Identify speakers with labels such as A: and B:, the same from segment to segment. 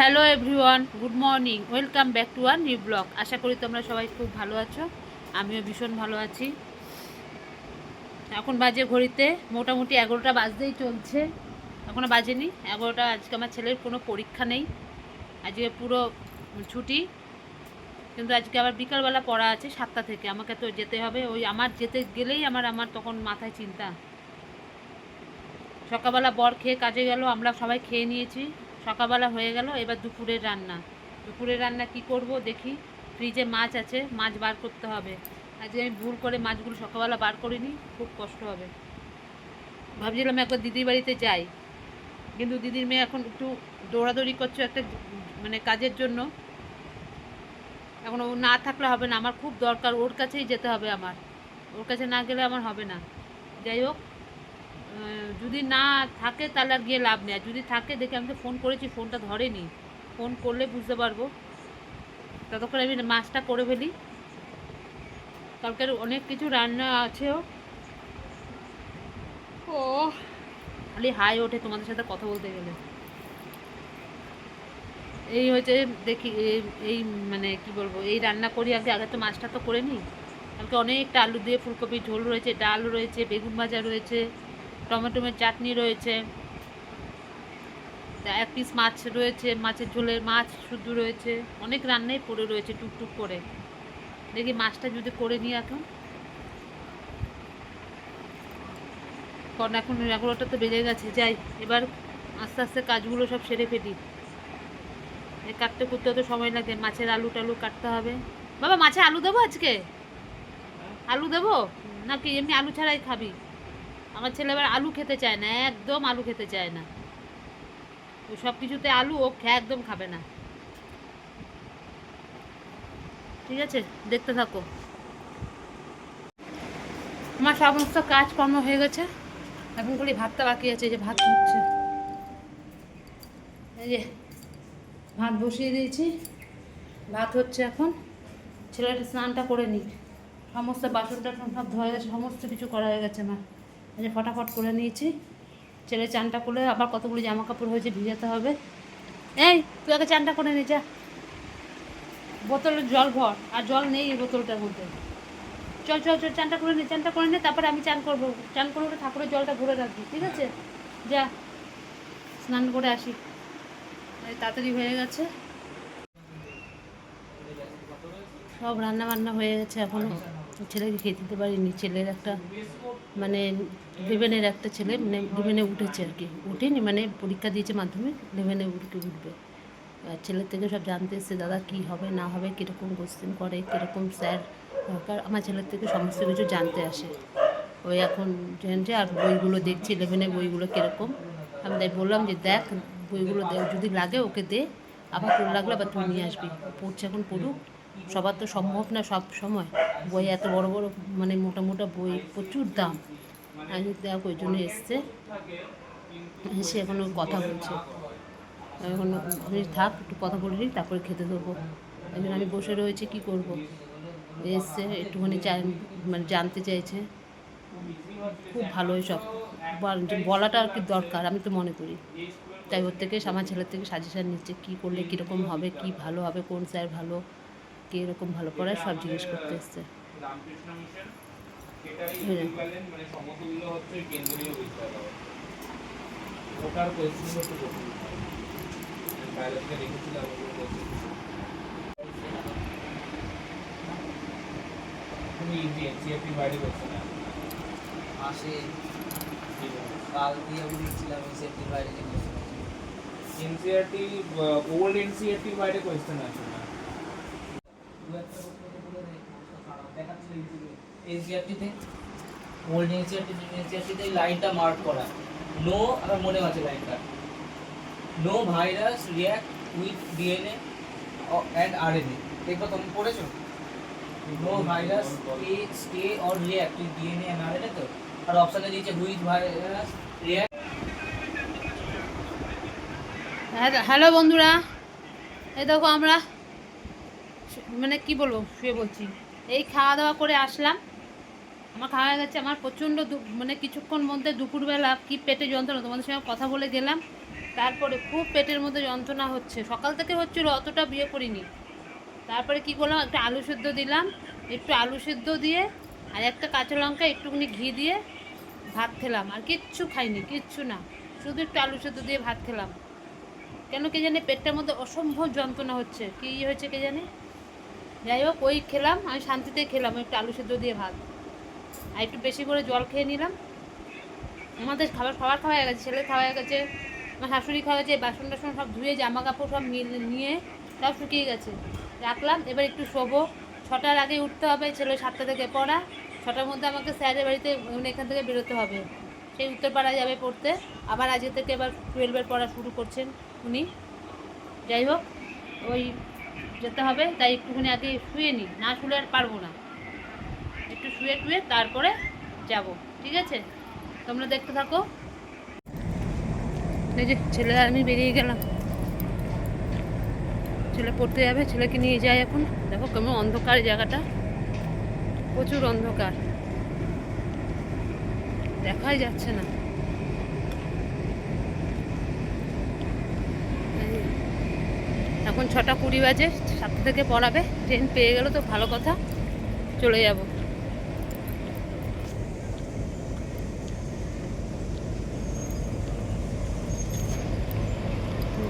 A: Hello everyone, good morning, welcome back to our new blog. আশা করি তোমরা সবাই খুব ভালো আছো, আমিও ভীষণ ভালো আছি। এখন বাজে ঘড়িতে, মোটামুটি এগারোটা বাজতেই চলছে। এখনও বাজেনি, এগারোটা, আজকে আমার ছেলের কোনো পরীক্ষা নেই। আজকে পুরো ছুটি, কিন্তু আজকে আবার বিকালবেলা পড়া আছে সাতটা থেকে। আমাকে তো যেতে হবে, ওই আমার যেতে গেলেই আমার আমার তখন মাথায় চিন্তা। সকালবেলা বর খেয়ে কাজে গেল, আমরা সবাই খেয়ে নিয়েছি। সকালবেলা হয়ে গেল, এবার দুপুরের রান্না। দুপুরের রান্না কি করব দেখি, ফ্রিজে মাছ আছে, মাছ বার করতে হবে। আজকে আমি ভুল করে মাছগুলো সকালবেলা বার করিনি, খুব কষ্ট হবে। ভাবছিলাম একবার দিদির বাড়িতে যাই, কিন্তু দিদির মেয়ে এখন একটু দৌড়াদৌড়ি করছে একটা মানে কাজের জন্য। এখন ও না থাকলে হবে না, আমার খুব দরকার, ওর কাছেই যেতে হবে আমার। ওর কাছে না গেলে আমার হবে না। যাই হোক যদি না থাকে তাহলে আর গিয়ে লাভ নেই। আর যদি থাকে দেখে আমি তো ফোন করেছি ফোনটা ধরেনি। ফোন করলে বুঝতে পারব। ততক্ষণ আমি মাছটা করে ফেলি। কালকের অনেক কিছু রান্না আছেও ও। খালি হাই ওঠে তোমাদের সাথে কথা বলতে গেলে। এই হচ্ছে দেখি এই- মানে কি বলব এই রান্না করি আগে আগে তো মাছটা তো করে নিই। কালকে অনেকটা আলু দিয়ে ফুলকপির ঝোল রয়েছে ডাল রয়েছে বেগুন ভাজা রয়েছে। টমেটোমের চাটনি রয়েছে। এক পিস মাছ রয়েছে মাছের ঝোলের মাছ শুদ্ধ রয়েছে। অনেক রান্নাই পড়ে রয়েছে টুকটুক করে। দেখি মাছটা যদি করে নিই এখন। কারণ এখন এগারোটা তো বেজে গেছে। যাই এবার আস্তে আস্তে কাজগুলো সব সেরে ফেলি। কাটতে করতে তো সময় লাগে। মাছের আলু টালু কাটতে হবে। বাবা মাছে আলু দেবো আজকে? আলু দেবো? নাকি এমনি আলু ছাড়াই খাবি? আমার ছেলে এবার আলু খেতে চায় না, একদম আলু খেতে চায় না। ওই সব কিছুতে আলু, ও একদম খাবে না। ঠিক আছে, দেখতে থাকো। আমার সমস্ত কাজকর্ম হয়ে গেছে। এখন খালি ভাতটা বাকি আছে যে ভাত হচ্ছে। এই যে ভাত বসিয়ে দিয়েছি। ভাত হচ্ছে এখন। ছেলেটা স্নানটা করে নিই সমস্ত বাসন টাসন সব ধোয়া গেছে, সমস্ত কিছু করা হয়ে গেছে আমার। যে ফটাফট করে নিয়েছি। ছেলে চানটা করলে আবার কতগুলো জামা কাপড় হয়েছে ভিজাতে হবে। এই, তুই আগে চানটা করে নে, যা। বোতলে জল ভর, আর জল নেই এই বোতলটার মধ্যে। চল চল চল, চানটা করে নে, চানটা করে নে, তারপরে আমি চান করব। চান করে ওটা ঠাকুরের জলটা ভরে রাখবি, ঠিক আছে? যা, স্নান করে আসি। তাড়াতাড়ি হয়ে গেছে। সব রান্না বান্না হয়ে গেছে এখনও ছেলেকে খেতে দিতে পারিনি, ছেলের একটা মানে ইলেভেনের একটা ছেলে মানে ইলেভেনে উঠেছে আর কি। উঠেনি মানে পরীক্ষা দিয়েছে মাধ্যমিক ইলেভেনে উঠকে উঠবে। আর ছেলের থেকে সব জানতে এসছে, দাদা, কী হবে, না হবে, কীরকম কোশ্চেন করে, কীরকম স্যার দরকার? আমার ছেলের থেকে সমস্ত কিছু জানতে আসে। ওই এখন জানছে আর বইগুলো দেখছি ইলেভেনের বইগুলো কীরকম? আমি তাই বললাম যে, দেখ, বইগুলো দেখ যদি লাগে ওকে দে, আবার তোর লাগলে আবার তুমি নিয়ে আসবি। পড়ছে এখন পড়ুক। সবার তো সম্ভব না সব সময়। বই এত বড় বড় মানে মোটা মোটা বই, প্রচুর দাম। আমি দেখ ওই জন্য এসছে। এসে এখন কথা বলছে। এখন আমি থাক, একটু কথা বলে নিই, তারপরে খেতে দেবো। জন্য আমি বসে রয়েছি, কী করব? এসছে, একটুখানি মানে জানতে চাইছে। খুব ভালোই সব। বলাটা আর কি দরকার, আমি তো মনে করি। তাই ওর থেকে, আমার ছেলের থেকে সাজেশান নিচ্ছে, কী করলে কীরকম হবে, কী ভালো হবে, কোন স্যার ভালো? কে এরকম ভালো পড়ায় সব জিজ্ঞেস করতে এসছে
B: মানে
C: কাল দিয়ে আমি দেখছিলাম বাইরে।
B: এনসিআরটি ওল্ড এনসিআরটি বাইরে কোয়েশ্চেন আছে না
C: দু একটা কথা বলে বলে দে, খারাপ দেখাচ্ছিল ইউটিউবে। NCERT তে ওল্ড এনসিআরটি নিউ এনসিআরটিতে এই লাইনটা মার্ক করা। নো আমার মনে আছে লাইনটা virus react with DNA and RNA দেখো তুমি পড়েছো? আরএনএ তো? আর অপশনে দিয়েছে হুইথ
A: হ্যাঁ হ্যালো বন্ধুরা। এই দেখো আমরা মানে কি বলব, শুয়ে বলছি এই খাওয়া দাওয়া করে আসলাম। আমার খাওয়া হয়ে গেছে। আমার প্রচণ্ড মানে কিছুক্ষণ মধ্যে দুপুরবেলা কি পেটে যন্ত্রণা, তোমাদের সঙ্গে কথা বলে গেলাম। তারপরে খুব পেটের মধ্যে যন্ত্রণা হচ্ছে। সকাল থেকে হচ্ছিল, অতটা বিয়ে করিনি। তারপরে কি করলাম, একটা আলু সেদ্ধ দিলাম। একটু আলু সেদ্ধ দিয়ে আর একটা কাঁচা লঙ্কা একটুখানি ঘি দিয়ে ভাত খেলাম। আর কিচ্ছু খাইনি, কিচ্ছু না। শুধু একটু আলু সেদ্ধ দিয়ে ভাত খেলাম। কেন কে জানে পেটটার মধ্যে অসম্ভব যন্ত্রণা হচ্ছে। কী হয়েছে কে জানে? যাই হোক, ওই খেলাম, আমি শান্তিতে খেলাম, একটু আলু সেদ্ধ দিয়ে ভাত। আর একটু বেশি করে জল খেয়ে নিলাম। আমাদের খাবার খাবার খাওয়া গেছে, ছেলে খাওয়া গেছে, আমার শাশুড়ি খাওয়া গেছে, বাসন টাসন সব ধুয়ে, জামা কাপড় সব নিয়ে সব শুকিয়ে গেছে। রাখলাম, এবার একটু শোবো। ছটার আগে উঠতে হবে, ছেলে সাতটা থেকে পড়া। ছটার মধ্যে আমাকে স্যারের বাড়িতে মানে এখান থেকে বেরোতে হবে। সেই উত্তরপাড়া যাবে পড়তে। আবার আজকে থেকে এবার টুয়েলভের পড়া শুরু করছেন উনি। যাই হোক, ওই যেতে হবে, তাই একটুখানি আগে শুয়ে নিই। না শুলে আর পারব না। একটু শুয়ে টুয়ে তারপরে যাব, ঠিক আছে? তোমরা দেখতে থাকো। এই যে ছেলে, আমি বেরিয়ে গেলাম। ছেলে পড়তে যাবে, ছেলেকে নিয়ে যাই এখন। দেখো কেমন অন্ধকার জায়গাটা। প্রচুর অন্ধকার। দেখাই যাচ্ছে না এই যে, এখন ছটা কুড়ি বাজে, সাতটা থেকে পড়াবে ট্রেন পেয়ে গেল তো ভালো কথা, চলে যাব।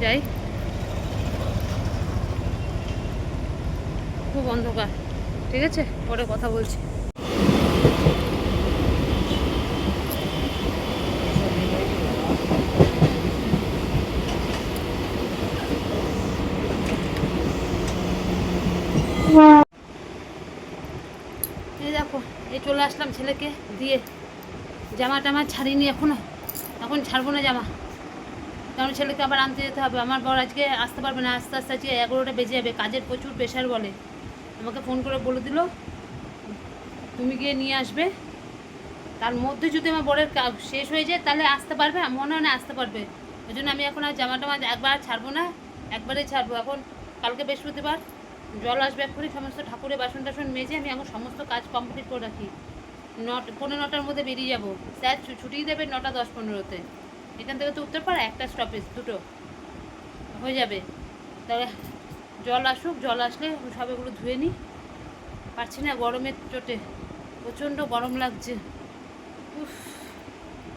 A: যাই। খুব অন্ধকার, ঠিক আছে? পরে কথা বলছি এই দেখো এই চলে আসলাম ছেলেকে দিয়ে জামা টামা ছাড়িনি এখনও। এখন ছাড়বো না জামা। কারণ ছেলেকে আবার আনতে যেতে হবে। আমার বর আজকে আসতে পারবে না। আস্তে আস্তে আজকে এগারোটা বেজে যাবে। কাজের প্রচুর প্রেশার বলে। আমাকে ফোন করে বলে দিল, তুমি গিয়ে নিয়ে আসবে। তার মধ্যে যদি আমার বরের কা- শেষ হয়ে যায়, তাহলে আসতে পারবে? মনে হয় না আসতে পারবে। ওই জন্য আমি এখন আর জামা টামা একবার ছাড়বো না একবারে ছাড়বো। এখন কালকে বৃহস্পতিবার জল আসবে এক্ষুনি, সমস্ত ঠাকুরের বাসন টাসন মেজে আমি এখন সমস্ত কাজ কমপ্লিট করে রাখি। নট, পনেরো নটার মধ্যে বেরিয়ে যাব। স্যার ছুটি দেবে নটা দশ পনেরোতে। এখান থেকে তো উত্তর পাড়া একটা স্টপেজ দুটো। হয়ে যাবে। তাহলে জল আসুক, জল আসলে সব এগুলো ধুয়ে নিই। পারছি না গরমের চোটে। প্রচণ্ড গরম লাগছে। উফ,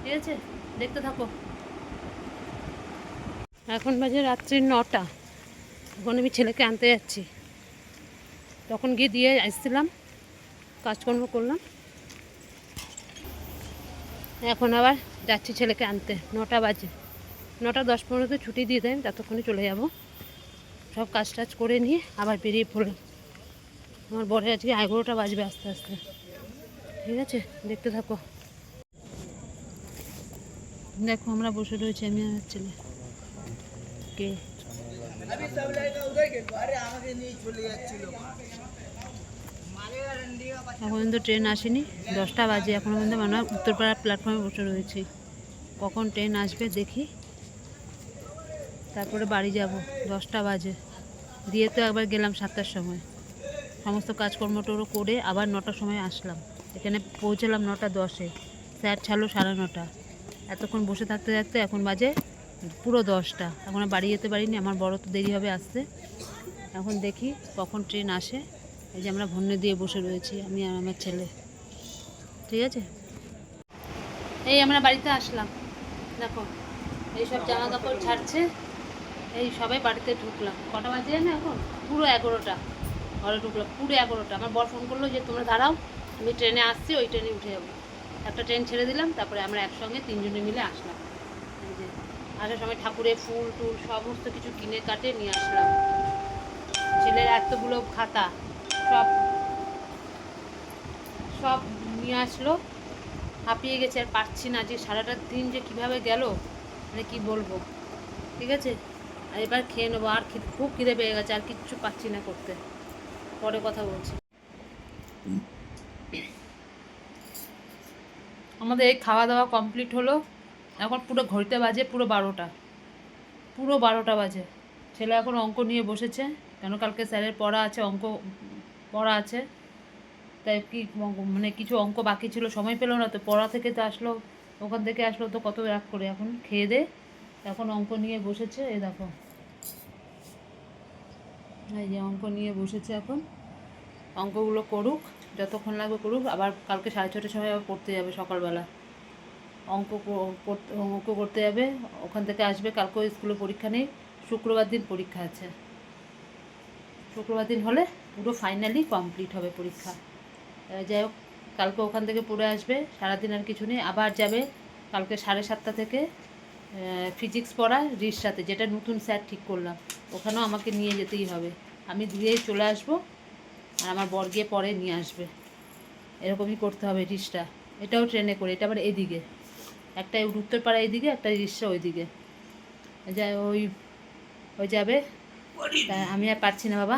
A: ঠিক আছে, দেখতে থাকো। এখন বাজে রাত্রি নটা। এখন আমি ছেলেকে আনতে যাচ্ছি। তখন গিয়ে দিয়ে আসছিলাম, কাজকর্ম করলাম। এখন আবার যাচ্ছি ছেলেকে আনতে। নটা বাজে। নটা দশ পনেরোতে ছুটি দিয়ে দেন, ততক্ষণে চলে যাব। সব কাজ টাজ করে নিয়ে আবার বেরিয়ে পড়লাম। আমার বরে আজকে এগারোটা বাজবে আস্তে আস্তে। ঠিক আছে? দেখতে থাকো। দেখো, আমরা বসে রয়েছি আমি আমার ছেলে। কে? এখন পর্যন্ত ট্রেন আসেনি। দশটা বাজে এখন পর্যন্ত মানে উত্তরপাড়ার প্ল্যাটফর্মে বসে রয়েছি। কখন ট্রেন আসবে দেখি। তারপরে বাড়ি যাব, দশটা বাজে। দিয়ে তো একবার গেলাম সাতটার সময়। সমস্ত কাজকর্ম টোরো করে আবার নটার সময় আসলাম। এখানে পৌঁছালাম নটা দশে। স্যার ছাড়লো সাড়ে নটা। এতক্ষণ বসে থাকতে থাকতে এখন বাজে পুরো দশটা। এখন বাড়ি যেতে পারিনি, আমার বড় তো দেরি হবে আসতে। এখন দেখি কখন ট্রেন আসে। এই যে আমরা ভন্যে দিয়ে বসে রয়েছি, আমি আর আমার ছেলে। ঠিক আছে? এই আমরা বাড়িতে আসলাম। দেখো, এই সব জামা কাপড় ছাড়ছে, এই সবাই বাড়িতে ঢুকলাম। কটা বাজে না এখন? পুরো এগারোটা। ঘরে ঢুকলাম, পুরো এগারোটা। আমার বর ফোন করল যে, তোমরা দাঁড়াও, আমি ট্রেনে আসছি, ওই ট্রেনে উঠে যাব। একটা ট্রেন ছেড়ে দিলাম, তারপরে আমরা একসঙ্গে তিনজনে মিলে আসলাম। আসার সময় ঠাকুরের ফুল টুল, সমস্ত কিছু কিনে কাটে নিয়ে আসলাম। ছেলের এতগুলো খাতা সব সব নিয়ে আসলো। হাঁপিয়ে গেছে, আর পারছি না যে সারাটা দিন যে কীভাবে গেল মানে কি বলব। ঠিক আছে? আর এবার খেয়ে নেব। আর খুব খিদে পেয়ে গেছে, আর কিচ্ছু পাচ্ছি না করতে। পরে কথা বলছি। আমাদের এই খাওয়া দাওয়া কমপ্লিট হলো। এখন পুরো ঘড়িতে বাজে পুরো বারোটা। পুরো বারোটা বাজে। ছেলে এখন অঙ্ক নিয়ে বসেছে। কেন কালকে স্যারের পড়া আছে, অঙ্ক পড়া আছে। তাই কি মানে কিছু অঙ্ক বাকি ছিল, সময় পেল না, তো পড়া থেকে তো আসলো, ওখান থেকে আসলো, তো কত রাগ করে। এখন খেয়ে দে, এখন অঙ্ক নিয়ে বসেছে, এই দেখো। এই যে অঙ্ক নিয়ে বসেছে এখন। অঙ্কগুলো করুক, যতক্ষণ লাগবে করুক, আবার কালকে সাড়ে ছটার সময় আবার পড়তে যাবে সকালবেলা। অঙ্ক অঙ্ক করতে যাবে, ওখান থেকে আসবে কালকেও স্কুলে পরীক্ষা নেই, শুক্রবার দিন পরীক্ষা আছে। শুক্রবার দিন হলে পুরো ফাইনালি কমপ্লিট হবে পরীক্ষা। যাই হোক কালকে ওখান থেকে পড়ে আসবে সারাদিন আর কিছু নেই। আবার যাবে কালকে সাড়ে সাতটা থেকে ফিজিক্স পড়া রিসাতে যেটা নতুন স্যার ঠিক করলাম। ওখানেও আমাকে নিয়ে যেতেই হবে। আমি দিয়েই চলে আসব আর আমার বর গিয়ে পরে নিয়ে আসবে। এরকমই করতে হবে রিসটা। এটাও ট্রেনে করে এটা আবার এদিকে। একটা উত্তরপাড়া এদিকে একটা রিক্সা ওইদিকে। যা ওই ওই যাবে। আমি আর পারছি না বাবা।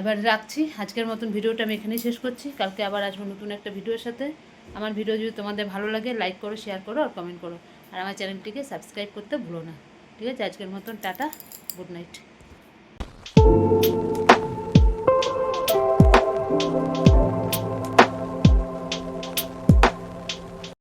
A: এবার রাখছি। আজকের মতন ভিডিওটা আমি এখানেই শেষ করছি। কালকে আবার আসব নতুন একটা ভিডিওর সাথে। আমার ভিডিও যদি তোমাদের ভালো লাগে লাইক করো শেয়ার করো আর কমেন্ট করো। আর আমার চ্যানেলটিকে সাবস্ক্রাইব করতে ভুলো না। ঠিক আছে? আজকের মতন টাটা গুড নাইট